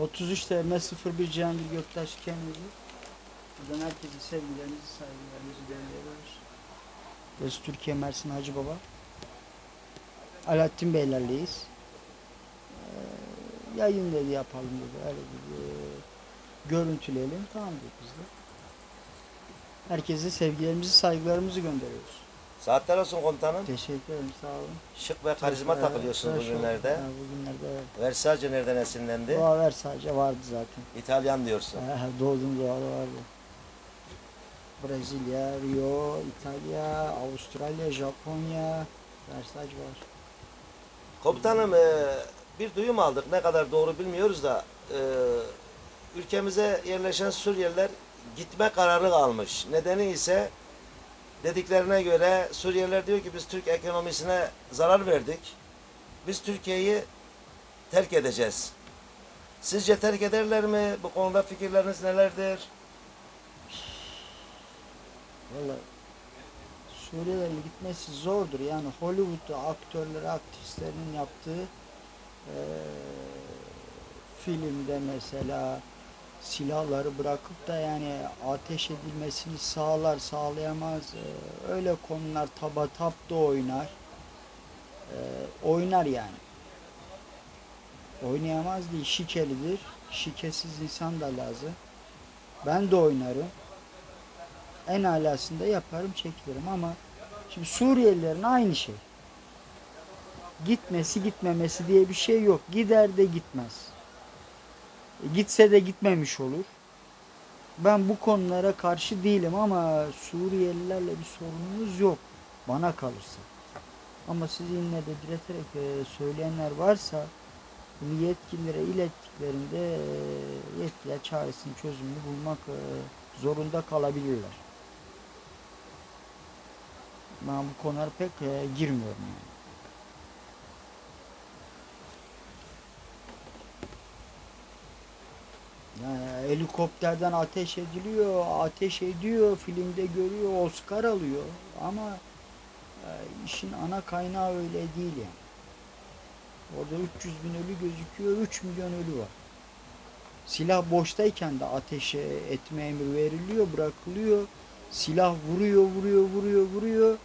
33 TM 01 Cihangir Göktaş Kennedy. Buradan herkese sevgilerimizi, saygılarımızı gönderiyoruz. Burası Türkiye Mersin Hacı Baba. Alaaddin Beylerleyiz. Ee, yayın dedi yapalım dedi. Öyle dedi. Görüntüleyelim. Tamam dedik biz de. Herkese sevgilerimizi, saygılarımızı gönderiyoruz. Saatler olsun komutanım. Teşekkür ederim. Sağ olun. Şık ve karizma Çok, takılıyorsunuz e, hoş bugünlerde. Ha, bugünlerde evet. Versace nereden esinlendi? Bu haber sadece vardı zaten. İtalyan diyorsun. Ha, doğdum doğalı vardı. Brezilya, Rio, İtalya, Avustralya, Japonya, Versace var. Komutanım e, bir duyum aldık. Ne kadar doğru bilmiyoruz da e, ülkemize yerleşen Suriyeliler gitme kararı almış. Nedeni ise dediklerine göre Suriyeliler diyor ki biz Türk ekonomisine zarar verdik. Biz Türkiye'yi terk edeceğiz. Sizce terk ederler mi? Bu konuda fikirleriniz nelerdir? Valla Suriyelilerin gitmesi zordur. Yani Hollywood'da aktörleri, aktrislerinin yaptığı eee, filmde mesela silahları bırakıp da yani ateş edilmesini sağlar sağlayamaz. Eee, öyle konular taba tap da oynar. Eee, oynar yani. Oynayamaz değil, şikelidir. Şikesiz insan da lazım. Ben de oynarım en alasında yaparım çekilirim ama şimdi Suriyelilerin aynı şey. Gitmesi gitmemesi diye bir şey yok. Gider de gitmez. Gitse de gitmemiş olur. Ben bu konulara karşı değilim ama Suriyelilerle bir sorunumuz yok bana kalırsa. Ama siz yine de direterek e, söyleyenler varsa bunu yetkililere ilettiklerinde e, yetkililer çaresini çözümünü bulmak e, zorunda kalabilirler. Ben bu konulara pek girmiyorum yani. Helikopterden ateş ediliyor, ateş ediyor, filmde görüyor, Oscar alıyor. Ama e, işin ana kaynağı öyle değil yani. Orada 300 bin ölü gözüküyor, 3 milyon ölü var. Silah boştayken de ateşe etme emri veriliyor, bırakılıyor. Silah vuruyor, vuruyor, vuruyor, vuruyor.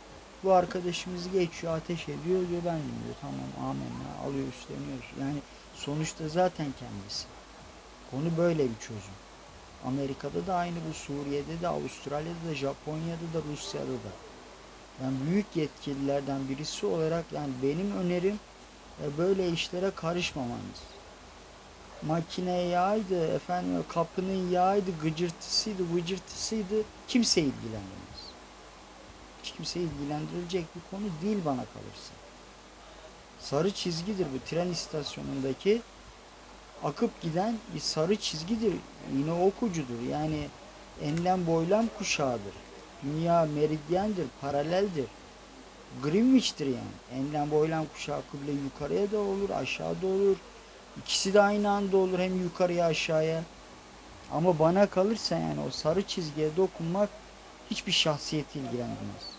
Bu arkadaşımız geçiyor, ateş ediyor diyor ben diyor tamam amenna alıyor üstleniyoruz. Yani sonuçta zaten kendisi. Konu böyle bir çözüm. Amerika'da da aynı bu, Suriye'de de, Avustralya'da da, Japonya'da da, Rusya'da da. Yani büyük yetkililerden birisi olarak yani benim önerim e, böyle işlere karışmamanız. Makine yağıydı, efendim kapının yağıydı, gıcırtısıydı, vıcırtısıydı kimse ilgilenmez. Hiç kimse ilgilendirilecek bir konu değil bana kalırsa. Sarı çizgidir bu tren istasyonundaki akıp giden bir sarı çizgidir. Yine okucudur. Yani enlem boylam kuşağıdır. Dünya meridyendir, paraleldir. Greenwich'tir yani. Enlem boylam kuşağı kıble yukarıya da olur, aşağıda olur. İkisi de aynı anda olur hem yukarıya aşağıya. Ama bana kalırsa yani o sarı çizgiye dokunmak hiçbir şahsiyeti ilgilendirmez.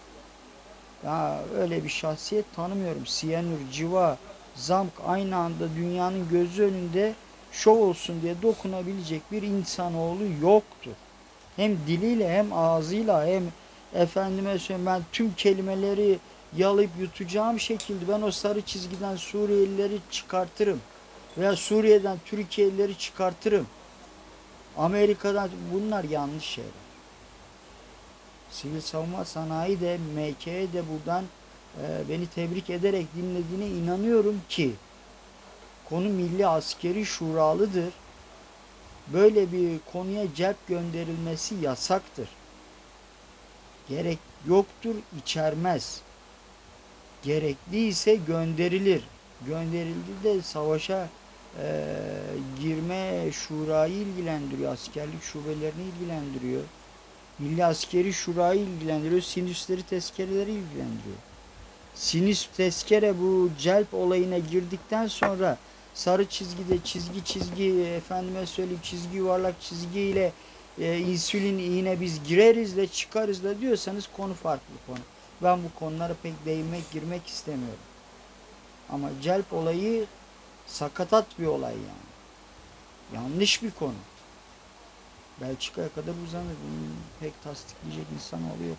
Ya öyle bir şahsiyet tanımıyorum. Siyanür, civa, zamk aynı anda dünyanın gözü önünde şov olsun diye dokunabilecek bir insanoğlu yoktur. Hem diliyle hem ağzıyla hem efendime söyleyeyim ben tüm kelimeleri yalayıp yutacağım şekilde ben o sarı çizgiden Suriyelileri çıkartırım. Veya Suriye'den Türkiye'lileri çıkartırım. Amerika'dan bunlar yanlış şeyler. Sivil savunma sanayi de MK'ye de buradan e, beni tebrik ederek dinlediğine inanıyorum ki konu milli askeri şuralıdır. Böyle bir konuya cep gönderilmesi yasaktır. Gerek yoktur, içermez. Gerekliyse gönderilir. Gönderildi de savaşa e, girme şurayı ilgilendiriyor, askerlik şubelerini ilgilendiriyor. Milli Askeri Şura'yı ilgilendiriyor, sinüsleri tezkereleri ilgilendiriyor. Sinüs tezkere bu celp olayına girdikten sonra sarı çizgide çizgi çizgi efendime söyleyeyim çizgi yuvarlak çizgiyle e, insülin iğne biz gireriz de çıkarız da diyorsanız konu farklı konu. Ben bu konulara pek değinmek girmek istemiyorum. Ama celp olayı sakatat bir olay yani. Yanlış bir konu. Belçika'ya kadar uzanır. Bunu pek tasdikleyecek insanoğlu yok.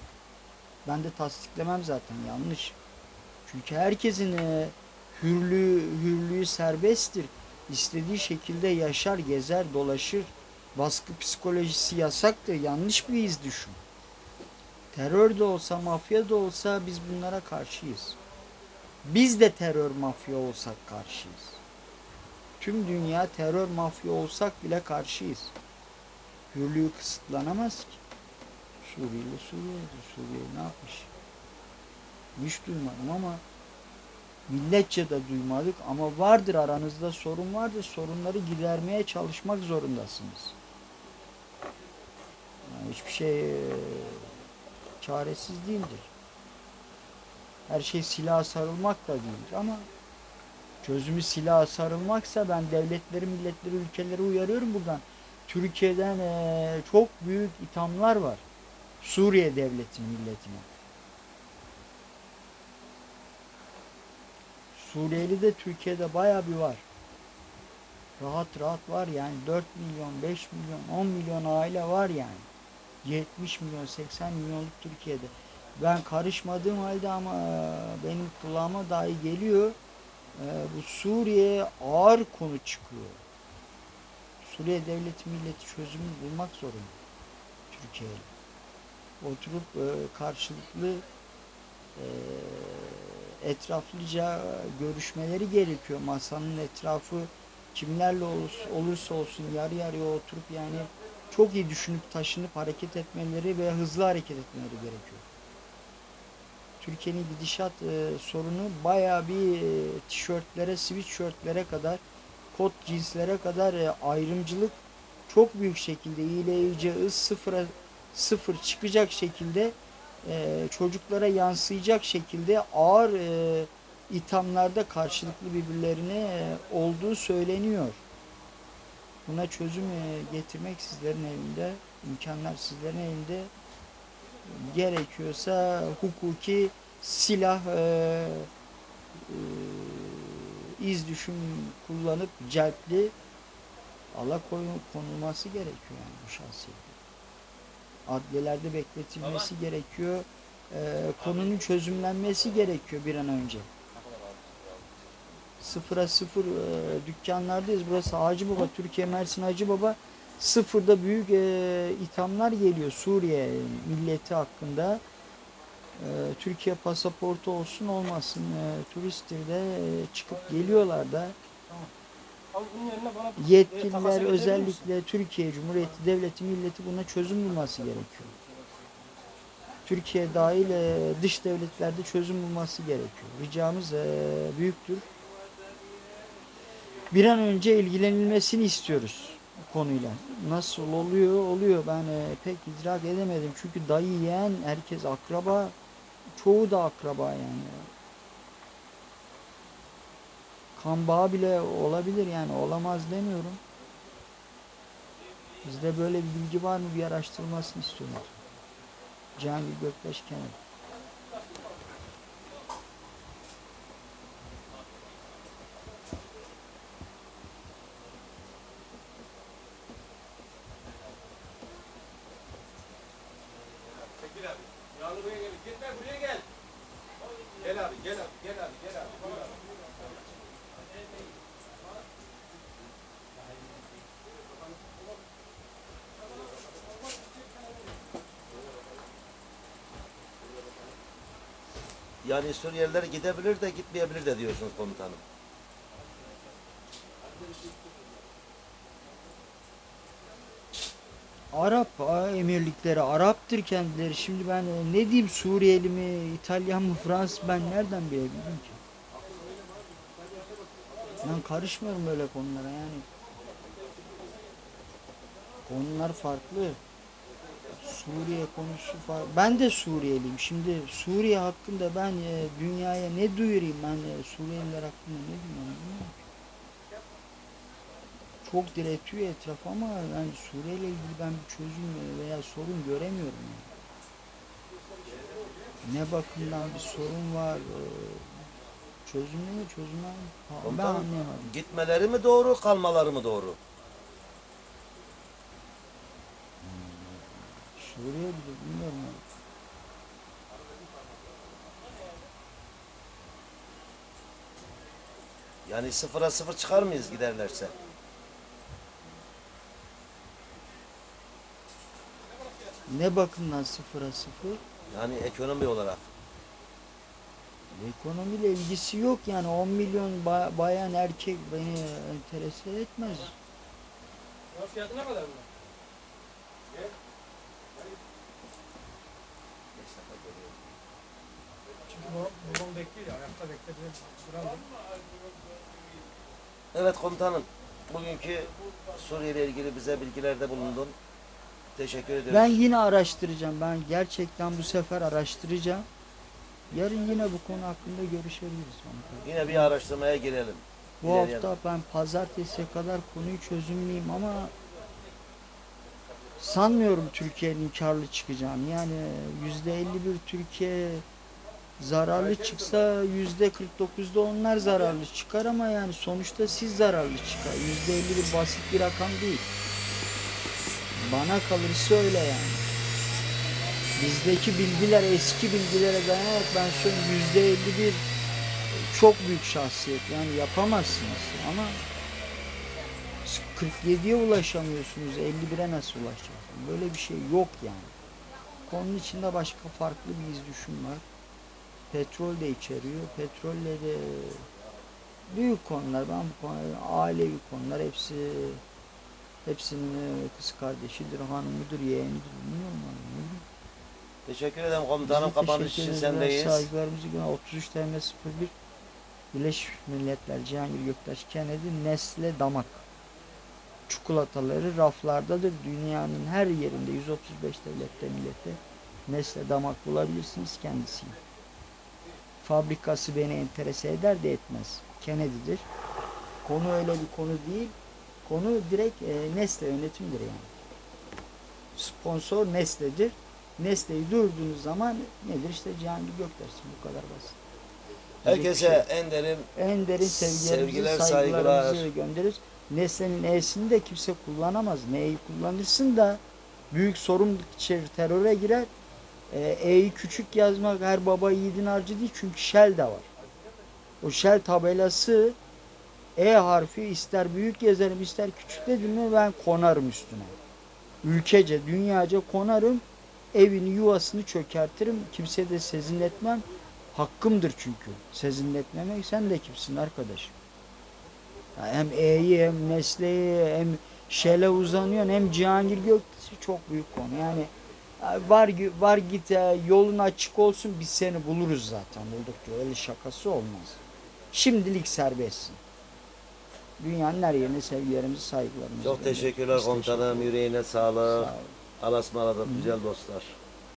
Ben de tasdiklemem zaten yanlış. Çünkü herkesin e, hürlüğü, hürlüğü serbesttir. İstediği şekilde yaşar, gezer, dolaşır. Baskı psikolojisi yasaktır. Yanlış bir iz düşün. Terör de olsa, mafya da olsa biz bunlara karşıyız. Biz de terör mafya olsak karşıyız. Tüm dünya terör mafya olsak bile karşıyız. Hürlüğü kısıtlanamaz ki. Suriyeli Suriye'dir. Suriye ne yapmış? Hiç duymadım ama milletçe de duymadık ama vardır aranızda sorun vardır. Sorunları gidermeye çalışmak zorundasınız. Yani hiçbir şey e, çaresiz değildir. Her şey silaha sarılmak da değildir ama çözümü silaha sarılmaksa ben devletleri, milletleri, ülkeleri uyarıyorum buradan. Türkiye'den eee, çok büyük ithamlar var. Suriye devletinin milletine. Suriyeli de Türkiye'de bayağı bir var. Rahat rahat var yani 4 milyon, 5 milyon, 10 milyon aile var yani. 70 milyon, 80 milyonluk Türkiye'de. Ben karışmadığım halde ama eee, benim kulağıma dahi geliyor. Eee, bu Suriye ağır konu çıkıyor. Suriye devleti milleti çözümü bulmak zorunda. Türkiye'yle. Oturup e, karşılıklı e, etraflıca görüşmeleri gerekiyor. Masanın etrafı kimlerle olursa, olsun yarı yarıya oturup yani çok iyi düşünüp taşınıp hareket etmeleri ve hızlı hareket etmeleri gerekiyor. Türkiye'nin gidişat e, sorunu bayağı bir e, tişörtlere, sweatshirtlere kadar kot cinslere kadar e, ayrımcılık çok büyük şekilde iyileyici sıfıra sıfır çıkacak şekilde e, çocuklara yansıyacak şekilde ağır e, ithamlarda karşılıklı birbirlerine e, olduğu söyleniyor. Buna çözüm e, getirmek sizlerin elinde, imkanlar sizlerin elinde. Gerekiyorsa hukuki silah e, e, iz düşüm kullanıp celpli alakoyun konulması gerekiyor yani bu şahsiyete. Adliyelerde bekletilmesi gerekiyor. Ee, konunun çözümlenmesi gerekiyor bir an önce. Sıfıra sıfır e, dükkanlardayız. Burası Hacı Baba, Türkiye Mersin Hacı Baba. Sıfırda büyük e, ithamlar geliyor Suriye milleti hakkında. E, Türkiye pasaportu olsun olmasın e, turisttir de e, çıkıp geliyorlar da Abi yetkililer edebilir misin? özellikle Türkiye Cumhuriyeti Devleti milleti buna çözüm bulması gerekiyor. Türkiye dahil e, dış devletlerde çözüm bulması gerekiyor. Ricamız e, büyüktür. Bir an önce ilgilenilmesini istiyoruz bu konuyla. Nasıl oluyor? Oluyor. Ben e, pek idrak edemedim. Çünkü dayı yeğen herkes akraba. Çoğu da akraba yani. Kan bağı bile olabilir yani olamaz demiyorum. Bizde böyle bir bilgi var mı bir araştırılmasını istiyorlar. Cihangir Göktaş Kenan. Çekil abi. Yağlı buraya gel. Gitme buraya. Gel abi gel abi gel abi gel abi. Buyur abi. Yani Suriyeliler gidebilir de gitmeyebilir de diyorsunuz komutanım. Arap emirlikleri, Arap'tır kendileri. Şimdi ben e, ne diyeyim Suriyeli mi, İtalyan mı, Fransız ben nereden bilebilirim ki? Ben karışmıyorum böyle konulara yani. Konular farklı. Suriye konusu farklı. Ben de Suriyeliyim. Şimdi Suriye hakkında ben e, dünyaya ne duyurayım ben e, Suriyeliler hakkında ne duyuyorum. Çok diretiyor etraf ama yani Suriye ile ilgili ben bir çözüm veya sorun göremiyorum. Yani. Ne bakımdan bir sorun var, e, çözümü mü çözümü mü? Ben anlayamadım. gitmeleri mi doğru kalmaları mı doğru? Bile bilmiyorum. ya. Yani sıfıra sıfır çıkar mıyız giderlerse? Ne bakımdan sıfıra sıfır? Yani ekonomi olarak. Ekonomiyle ilgisi yok yani 10 milyon ba- bayan erkek beni enterese etmez. Ya fiyatı ne kadar bunun? Çünkü babam, bekliyor ya, ayakta bekledi. Duramıyor. Evet komutanım. Bugünkü Suriye ile ilgili bize bilgilerde bulundun. Teşekkür ediyoruz. Ben yine araştıracağım. Ben gerçekten bu sefer araştıracağım. Yarın yine bu konu hakkında görüşebiliriz. komutanım. Yine bir araştırmaya girelim. Bu İlerleyelim. hafta ben pazartesiye kadar konuyu çözümleyeyim ama sanmıyorum Türkiye'nin karlı çıkacağını. Yani yüzde 51 Türkiye zararlı çıksa yüzde 49'da onlar zararlı çıkar ama yani sonuçta siz zararlı çıkar. Yüzde 51 basit bir rakam değil. Bana kalırsa öyle yani. Bizdeki bilgiler eski bilgilere dayanarak ben söyleyeyim yüzde 51 çok büyük şahsiyet yani yapamazsınız ama 47'ye ulaşamıyorsunuz 51'e nasıl ulaşacaksınız böyle bir şey yok yani konunun içinde başka farklı bir iz düşüm var petrol de içeriyor petrolle de büyük konular ben bu konu ailevi konular hepsi hepsinin kız kardeşidir hanımıdır yeğenidir bilmiyorum bileyim. Teşekkür ederim komutanım. Kapanış için sendeyiz. Saygılarımızı gönder. 33 TM 01 Birleşmiş Milletler Cihangir Göktaş Kennedy Nestle Damak çikolataları raflardadır. Dünyanın her yerinde 135 devlette millette Nestle Damak bulabilirsiniz kendisini. Fabrikası beni enterese eder de etmez. Kennedy'dir. Konu öyle bir konu değil. Konu direkt e, Nestle yönetimdir yani. Sponsor Nestle'dir. Nestle'yi duyurduğunuz zaman nedir işte Cihangir Göktaş'ın bu kadar basit. Herkese şey en derin en derin sevgiler, saygılar. göndeririz. Nesnenin E'sini de kimse kullanamaz. N'yi kullanırsın da büyük sorumluluk içerir, teröre girer. Ee, E'yi küçük yazmak her baba yiğidin harcı değil çünkü Shell de var. O Shell tabelası E harfi ister büyük yazarım ister küçük dedim mi ben konarım üstüne. Ülkece, dünyaca konarım. Evini, yuvasını çökertirim. Kimseye de sezinletmem. Hakkımdır çünkü. Sezinletmemek sen de kimsin arkadaş. Ya hem E'yi hem Nesle'yi hem Shell'e uzanıyorsun hem Cihangir Göktaş'ı çok büyük konu. Yani ya var var git ya, yolun açık olsun biz seni buluruz zaten buldukça öyle şakası olmaz. Şimdilik serbestsin. Dünyanın her yerine sevgilerimizi saygılarımızı çok teşekkürler komutanım. teşekkür Yüreğine sağlık. Sağ olun. Güzel dostlar.